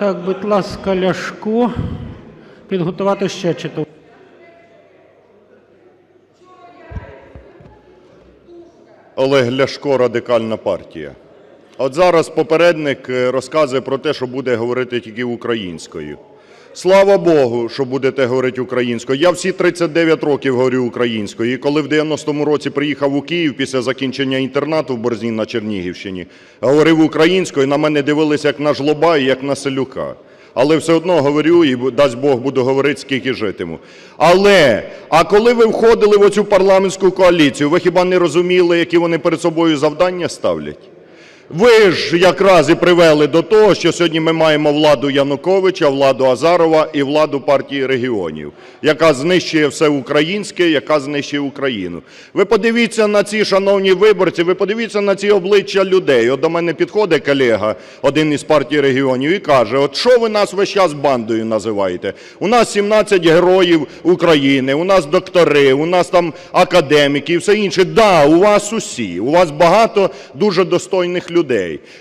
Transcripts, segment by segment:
Так, будь ласка, Ляшко. Підготувати ще читу. Олег Ляшко, Радикальна партія. От зараз попередник е, розказує про те, що буде говорити тільки українською. Слава Богу, що будете говорити українською. Я всі 39 років говорю українською. І коли в 90-му році приїхав у Київ після закінчення інтернату в Борзні на Чернігівщині, говорив українською, на мене дивилися як на жлоба і як на селюка. Але все одно говорю і дасть Бог буду говорити, скільки житиму. Але, а коли ви входили в оцю парламентську коаліцію, ви хіба не розуміли, які вони перед собою завдання ставлять? Ви ж якраз і привели до того, що сьогодні ми маємо владу Януковича, владу Азарова і владу партії регіонів, яка знищує все українське, яка знищує Україну. Ви подивіться на ці шановні виборці, ви подивіться на ці обличчя людей. От до мене підходить колега, один із партій регіонів, і каже: От що ви нас весь час бандою називаєте? У нас 17 героїв України, у нас доктори, у нас там академіки і все інше. Да, у вас усі, у вас багато дуже достойних людей.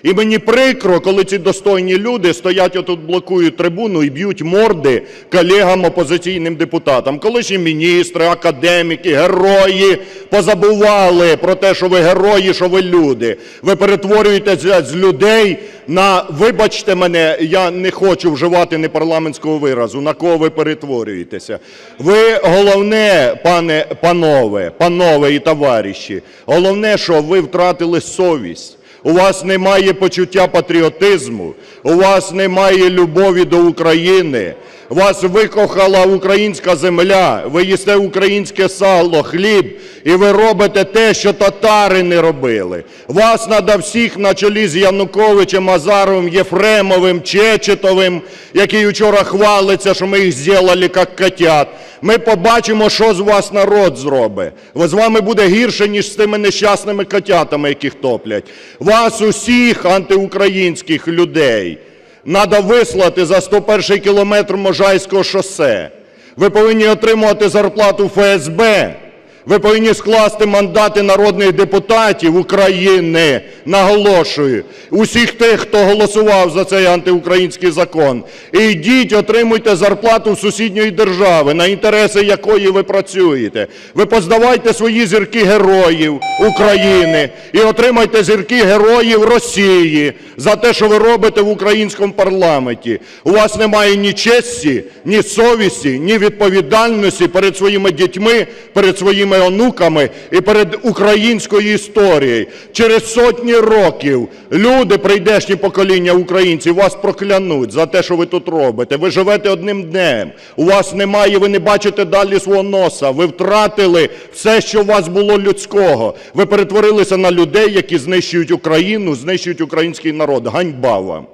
І мені прикро, коли ці достойні люди стоять отут, блокують трибуну і б'ють морди колегам опозиційним депутатам. Колишні міністри, академіки, герої позабували про те, що ви герої, що ви люди. Ви перетворюєтеся з людей на, вибачте мене, я не хочу вживати непарламентського виразу, на кого ви перетворюєтеся. Ви головне, пане, панове, панове і товариші, головне, що ви втратили совість. У вас немає почуття патріотизму, у вас немає любові до України, вас викохала українська земля, ви їсте українське сало, хліб, і ви робите те, що татари не робили. Вас треба всіх на чолі з Януковичем, Азаровим, Єфремовим, Чечетовим, який вчора хвалиться, що ми їх зробили як котят. Ми побачимо, що з вас народ зробить. З вами буде гірше, ніж з тими нещасними котятами, яких топлять. Вас усіх антиукраїнських людей треба вислати за 101 кілометр Можайського шосе. Ви повинні отримувати зарплату ФСБ. Ви повинні скласти мандати народних депутатів України, наголошую, усіх тих, хто голосував за цей антиукраїнський закон. І йдіть, отримуйте зарплату сусідньої держави, на інтереси якої ви працюєте. Ви поздавайте свої зірки героїв України і отримайте зірки героїв Росії за те, що ви робите в українському парламенті. У вас немає ні честі, ні совісті, ні відповідальності перед своїми дітьми, перед своїми онуками і перед українською історією. Через сотні років люди, прийдешні покоління українців, вас проклянуть за те, що ви тут робите. Ви живете одним днем. У вас немає, ви не бачите далі свого носа. Ви втратили все, що у вас було людського. Ви перетворилися на людей, які знищують Україну, знищують український народ. Ганьба вам.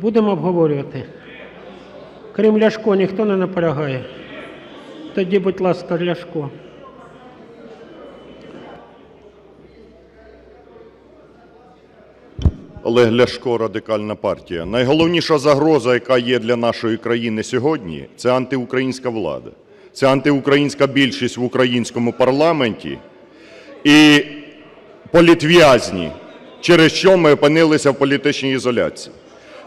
Будемо обговорювати. Крім Ляшко, ніхто не наполягає. Тоді, будь ласка, Ляшко. Олег Ляшко, Радикальна партія. Найголовніша загроза, яка є для нашої країни сьогодні, це антиукраїнська влада. Це антиукраїнська більшість в українському парламенті і політв'язні, через що ми опинилися в політичній ізоляції.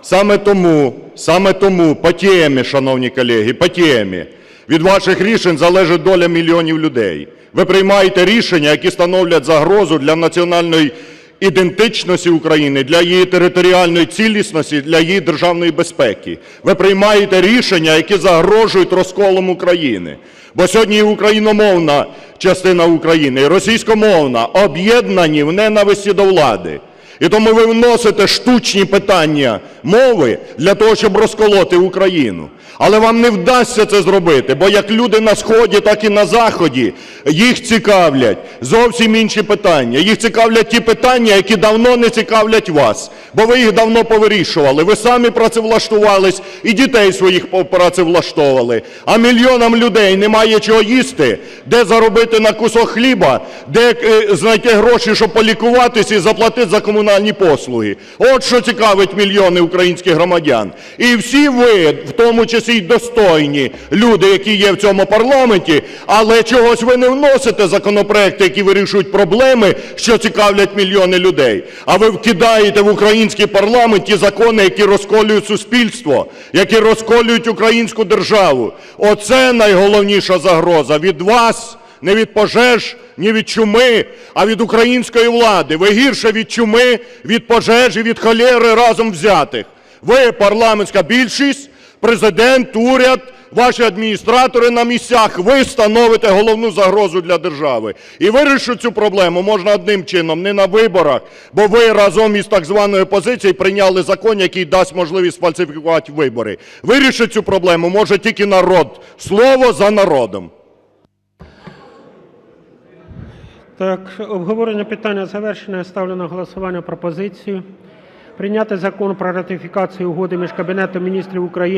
Саме тому, саме тому, по темі, шановні колеги, по темі, від ваших рішень залежить доля мільйонів людей. Ви приймаєте рішення, які становлять загрозу для національної ідентичності України, для її територіальної цілісності, для її державної безпеки. Ви приймаєте рішення, які загрожують розколом України. Бо сьогодні україномовна частина України, російськомовна об'єднані в ненависті до влади. І тому ви вносите штучні питання мови для того, щоб розколоти Україну. Але вам не вдасться це зробити, бо як люди на Сході, так і на Заході, їх цікавлять зовсім інші питання. Їх цікавлять ті питання, які давно не цікавлять вас, бо ви їх давно повирішували. Ви самі працевлаштувались і дітей своїх працевлаштовували. А мільйонам людей немає чого їсти, де заробити на кусок хліба, де е, знайти гроші, щоб полікуватись і заплатити за комунальні послуги. От що цікавить мільйони українських громадян. І всі ви, в тому числі й достойні люди, які є в цьому парламенті, але чогось ви не вносите законопроекти, які вирішують проблеми, що цікавлять мільйони людей. А ви вкидаєте в український парламент ті закони, які розколюють суспільство, які розколюють українську державу. Оце найголовніша загроза від вас. Не від пожеж, ні від чуми, а від української влади. Ви гірше від чуми, від пожеж і від холєри разом взятих. Ви парламентська більшість, президент, уряд, ваші адміністратори на місцях, ви становите головну загрозу для держави. І вирішити цю проблему можна одним чином, не на виборах, бо ви разом із так званою опозицією прийняли закон, який дасть можливість фальсифікувати вибори. Вирішити цю проблему може тільки народ. Слово за народом. Так, обговорення питання завершено. Я ставлю на голосування пропозицію прийняти закон про ратифікацію угоди між Кабінетом міністрів України